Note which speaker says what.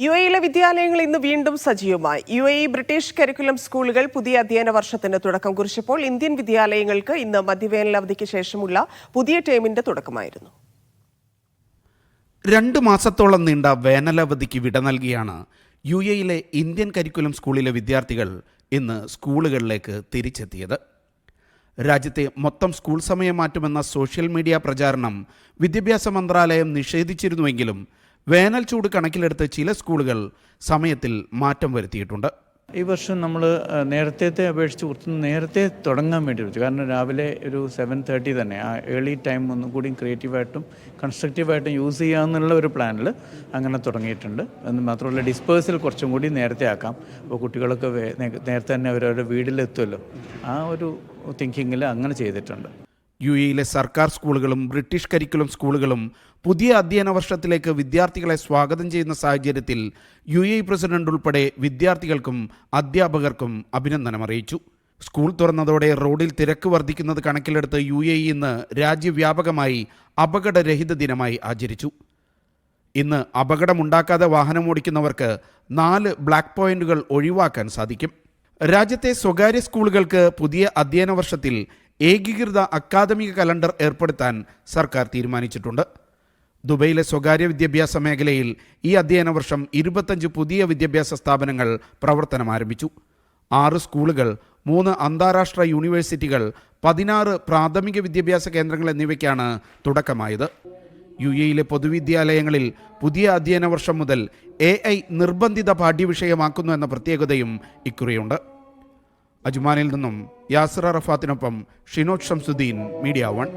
Speaker 1: U എയിലെ വിദ്യാലയങ്ങൾ ഇന്ന് വീണ്ടും സജീവമായി. യു എ ബ്രിട്ടീഷ് കരിക്കുലം സ്കൂളുകൾ പുതിയ അധ്യയന വർഷത്തിന് തുടക്കം കുറിച്ചപ്പോൾ ഇന്ത്യൻ വിദ്യാലയങ്ങൾക്ക് ഇന്ന് മധ്യവേനൽ അവധിക്ക് ശേഷമുള്ള പുതിയ ടേമിന്റെ തുടക്കമായിരുന്നു.
Speaker 2: രണ്ട് മാസത്തോളം നീണ്ട വേനലവധിക്ക് വിട നൽകിയാണ് യു എയിലെ ഇന്ത്യൻ കരിക്കുലം സ്കൂളിലെ വിദ്യാർത്ഥികൾ ഇന്ന് സ്കൂളുകളിലേക്ക് തിരിച്ചെത്തിയത്. രാജ്യത്തെ മൊത്തം സ്കൂൾ സമയം മാറ്റുമെന്ന സോഷ്യൽ മീഡിയ പ്രചാരണം വിദ്യാഭ്യാസ മന്ത്രാലയം നിഷേധിച്ചിരുന്നുവെങ്കിലും വേനൽ ചൂട് കണക്കിലെടുത്ത് ചില സ്കൂളുകൾ സമയത്തിൽ മാറ്റം വരുത്തിയിട്ടുണ്ട്.
Speaker 3: ഈ വർഷം നമ്മൾ നേരത്തെ അപേക്ഷിച്ച് കുറച്ച് നേരത്തെ തുടങ്ങാൻ വേണ്ടി വെച്ചു കാരണം രാവിലെ ഒരു സെവൻ തേർട്ടി തന്നെ ആ ഏർലി ടൈം ഒന്നും കൂടി ക്രിയേറ്റീവായിട്ടും കൺസ്ട്രക്റ്റീവായിട്ടും യൂസ് ചെയ്യാമെന്നുള്ള ഒരു പ്ലാനിൽ അങ്ങനെ തുടങ്ങിയിട്ടുണ്ട്. എന്ന് മാത്രമല്ല ഡിസ്പേഴ്സിൽ കുറച്ചും കൂടി നേരത്തെ ആക്കാം. അപ്പോൾ കുട്ടികളൊക്കെ നേരത്തെ തന്നെ അവരവരുടെ വീട്ടിലെത്തുമല്ലോ ആ ഒരു തിങ്കിങ്ങിൽ അങ്ങനെ ചെയ്തിട്ടുണ്ട്.
Speaker 2: യു എയിലെ സർക്കാർ സ്കൂളുകളും ബ്രിട്ടീഷ് കരിക്കുലം സ്കൂളുകളും പുതിയ അധ്യയന വർഷത്തിലേക്ക് വിദ്യാർത്ഥികളെ സ്വാഗതം ചെയ്യുന്ന സാഹചര്യത്തിൽ യു എ പ്രസിഡന്റ് ഉൾപ്പെടെ വിദ്യാർത്ഥികൾക്കും അധ്യാപകർക്കും അഭിനന്ദനം അറിയിച്ചു. സ്കൂൾ തുറന്നതോടെ റോഡിൽ തിരക്ക് വർദ്ധിക്കുന്നത് കണക്കിലെടുത്ത് യു എ ഇന്ന് രാജ്യവ്യാപകമായി അപകടരഹിത ദിനമായി ആചരിച്ചു. ഇന്ന് അപകടമുണ്ടാക്കാതെ വാഹനമോടിക്കുന്നവർക്ക് നാല് ബ്ലാക്ക് പോയിന്റുകൾ ഒഴിവാക്കാൻ സാധിക്കും. രാജ്യത്തെ സ്വകാര്യ സ്കൂളുകൾക്ക് പുതിയ അധ്യയന വർഷത്തിൽ ഏകീകൃത അക്കാദമിക കലണ്ടർ ഏർപ്പെടുത്താൻ സർക്കാർ തീരുമാനിച്ചിട്ടുണ്ട്. ദുബൈയിലെ സ്വകാര്യ വിദ്യാഭ്യാസ മേഖലയിൽ ഈ അധ്യയന വർഷം ഇരുപത്തഞ്ച് പുതിയ വിദ്യാഭ്യാസ സ്ഥാപനങ്ങൾ പ്രവർത്തനം ആരംഭിച്ചു. ആറ് സ്കൂളുകൾ മൂന്ന് അന്താരാഷ്ട്ര യൂണിവേഴ്സിറ്റികൾ പതിനാറ് പ്രാഥമിക വിദ്യാഭ്യാസ കേന്ദ്രങ്ങൾ എന്നിവയ്ക്കാണ് തുടക്കമായത്. യു എയിലെ പൊതുവിദ്യാലയങ്ങളിൽ പുതിയ അധ്യയന വർഷം മുതൽ എ നിർബന്ധിത പാഠ്യവിഷയമാക്കുന്നു എന്ന പ്രത്യേകതയും ഇക്കുറിയുണ്ട്. അജ്മാനിൽ നിന്നും യാസിർ അറഫാത്തിനൊപ്പം ഷിനോജ് ഷംസുദ്ദീൻ മീഡിയ വൺ.